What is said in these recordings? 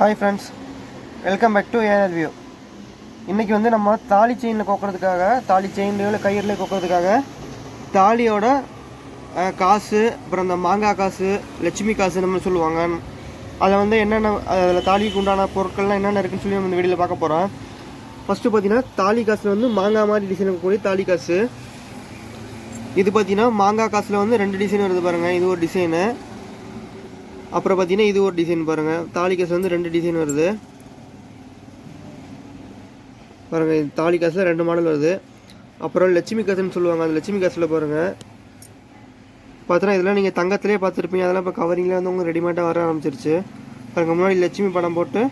Hi friends welcome back to AR view இன்றைக்கி வந்து நம்ம தாலி செயினில் கோக்குறதுக்காக தாலி செயின்லையோ இல்லை கயிறுலேயே கொக்கிறதுக்காக தாலியோட காசு அப்புறம் இந்த மாங்காய் காசு லட்சுமி காசு நம்ம சொல்லுவாங்க. அதை வந்து என்னென்ன அதில் தாலிக்கு உண்டான பொருட்கள்லாம் என்னென்ன இருக்குன்னு சொல்லி நம்ம இந்த வீடியோவில் பார்க்க போகிறோம் ஃபஸ்ட்டு பார்த்தீங்கன்னா தாலி காசில் வந்து மாங்காய் மாதிரி டிசைன் இருக்கக்கூடிய தாலி காசு. இது பார்த்தீங்கன்னா மாங்காய் காசில் வந்து ரெண்டு டிசைன் வருது பாருங்கள் இது ஒரு டிசைனு அப்புறம் பார்த்தீங்கன்னா இது ஒரு டிசைன் பாருங்கள் தாலி வந்து ரெண்டு டிசைன் வருது. பாருங்கள் இது ரெண்டு மாடல் வருது. அப்புறம் லட்சுமி காசுன்னு சொல்லுவாங்க. அந்த லட்சுமி காசில் பாருங்கள் பார்த்தோன்னா இதெல்லாம் நீங்கள் தங்கத்திலே பார்த்துருப்பீங்க. அதெல்லாம் இப்போ கவரிங்கில் வந்து உங்களுக்கு ரெடிமேடாக வர ஆரம்பிச்சிருச்சு. பாருங்க முன்னாடி லட்சுமி படம் போட்டு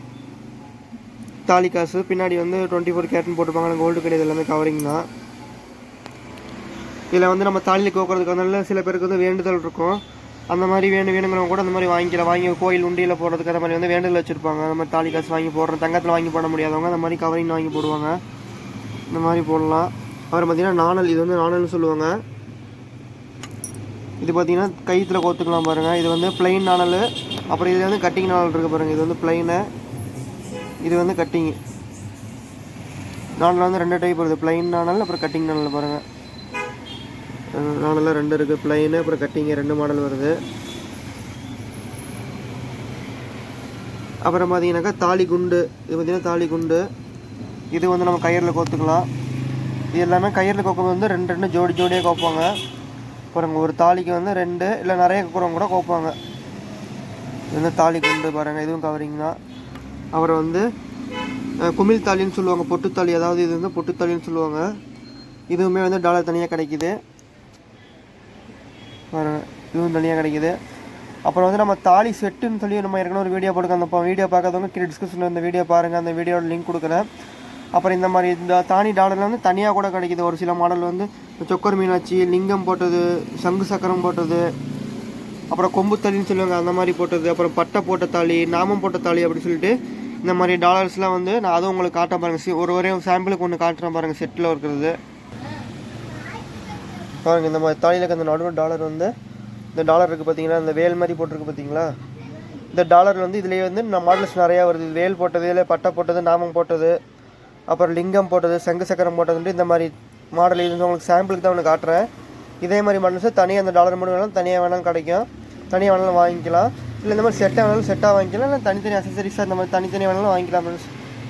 தாலி காசு பின்னாடி வந்து டுவெண்ட்டி ஃபோர் கேரட்னு போட்டுருப்பாங்க. கோல்டு கிடையாது எல்லாமே கவரிங் தான். இதில் வந்து நம்ம தாலியில் கோக்குறதுக்கு வந்தால சில பேருக்கு வந்து வேண்டுதல் இருக்கும். அந்த மாதிரி வேணும் வேணுங்கிறவங்க கூட அந்த மாதிரி வாங்கிக்கலாம் வாங்கி கோயில் உண்டியில் போடுறதுக்கு அந்த மாதிரி வந்து வேண்டுதல் வச்சுருப்பாங்க. அந்த மாதிரி தாலி காசு வாங்கி போடுற தங்கத்தில் வாங்கி போட முடியாதவங்க அந்த மாதிரி கவரிங் வாங்கி போடுவாங்க. இந்த மாதிரி போடலாம். அப்புறம் பார்த்திங்கன்னா நாணல் இது வந்து நாணல்னு சொல்லுவாங்க. இது பார்த்திங்கன்னா கயிற்றுல கோத்துக்கலாம் பாருங்கள் இது வந்து பிளெயின் நாணல். அப்புறம் இது வந்து கட்டிங் நாணல் இருக்குது பாருங்கள் இது வந்து பிளெயினு இது வந்து கட்டிங் நாணல் வந்து ரெண்டு டைப் வருது. பிளைன் நாணல் அப்புறம் கட்டிங் நாணல் பாருங்கள் நானெல்லாம் ரெண்டு இருக்குது பிளைனு அப்புறம் கட்டிங்க ரெண்டு மாடல் வருது. அப்புறம் பார்த்தீங்கன்னாக்கா தாலி குண்டு. இது பார்த்தீங்கன்னா தாலி குண்டு. இது வந்து நம்ம கயிறில் கோத்துக்கலாம். இது எல்லாமே கயிறில் கோக்கும் வந்து ரெண்டு ரெண்டு ஜோடி ஜோடியாக கோப்பாங்க. அப்புறம் ஒரு தாலிக்கு வந்து ரெண்டு இல்லை நிறைய கோக்குறவங்க கூட கோப்பாங்க. இது வந்து தாலி குண்டு பாருங்கள் இதுவும் கவரிங் தான். அப்புறம் வந்து குமிழ் தாலின்னு சொல்லுவாங்க. பொட்டுத்தாலி அதாவது இது வந்து பொட்டுத்தாலின்னு சொல்லுவாங்க. இதுவுமே வந்து டாலர் தனியாக கிடைக்குது. ஒரு இதுவும் தனியாக கிடைக்குது. அப்புறம் வந்து நம்ம தாலி செட்டுன்னு சொல்லி நம்ம ஏற்கனவே ஒரு வீடியோ போட்டுக்க அந்த வீடியோ பார்க்காதவங்க கீழே டிஸ்கிரிப்ஷனில் இந்த வீடியோ பாருங்கள் அந்த வீடியோட லிங்க் கொடுக்குறேன். அப்புறம் இந்த மாதிரி இந்த தானி டாலரில் வந்து தனியாக கூட கிடைக்குது. ஒரு சில மாடல் வந்து சொக்கர் மீனாட்சி லிங்கம் போட்டது சங்கு சக்கரம் போட்டது அப்புறம் கொம்பு தாலின்னு சொல்லுவாங்க. அந்த மாதிரி போட்டது. அப்புறம் பட்டை போட்ட தாலி நாமம் போட்ட தாலி அப்படின்னு சொல்லிட்டு இந்த மாதிரி டாலர்ஸ்லாம் வந்து நான் அதுவும் உங்களுக்கு காட்ட பாருங்கள் ஒரு ஒரே சாம்பிளுக்கு ஒன்று காட்டுறேன் பாருங்கள் செட்டில் இருக்கிறது. பாருங்கள் இந்த மாதிரி தாலியில் இருக்க அந்த நடுவு டாலர் வந்து இந்த டாலர் இருக்குது பார்த்தீங்களா இந்த வேல் மாதிரி போட்டிருக்கு பார்த்தீங்களா இந்த டாலர் வந்து இதுலேயே வந்து நம்ம மாடல்ஸ் நிறையா வருது. வேல் போட்டது இல்லை பட்டை போட்டது நாமம் போட்டது அப்புறம் லிங்கம் போட்டது சங்கு சக்கரம் போட்டதுன்ட்டு இந்த மாதிரி மாடல் இது வந்து உங்களுக்கு சாம்பிளுக்கு தான் உங்களுக்கு காட்டுறேன். இதே மாதிரி மாடல்ஸ் தனியாக அந்த டாலர் மட்டும் வேணாலும் தனியாக வேணாலும் கிடைக்கும். தனியாக வேணாலும் வாங்கிக்கலாம். இல்லை இந்த மாதிரி செட்டாக வேணாலும் செட்டாக வாங்கிக்கலாம். இல்லை தனித்தனி அசசரிஸாக இந்த மாதிரி தனித்தனியாக வேணாலும் வாங்கிக்கலாம்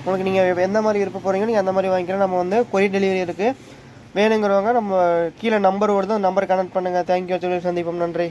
உங்களுக்கு நீங்கள் எந்த மாதிரி விருப்ப போகிறீங்க நீங்கள் அந்த மாதிரி வாங்கிக்கலாம். நம்ம வந்து கொரியர் டெலிவரி இருக்குது வேணுங்கிறவங்க நம்ம கீழே நம்பர் வருது அந்த நம்பர் கனெக்ட் பண்ணுங்கள் தேங்க்யூ சொல்லி சந்திப்போம். நன்றி.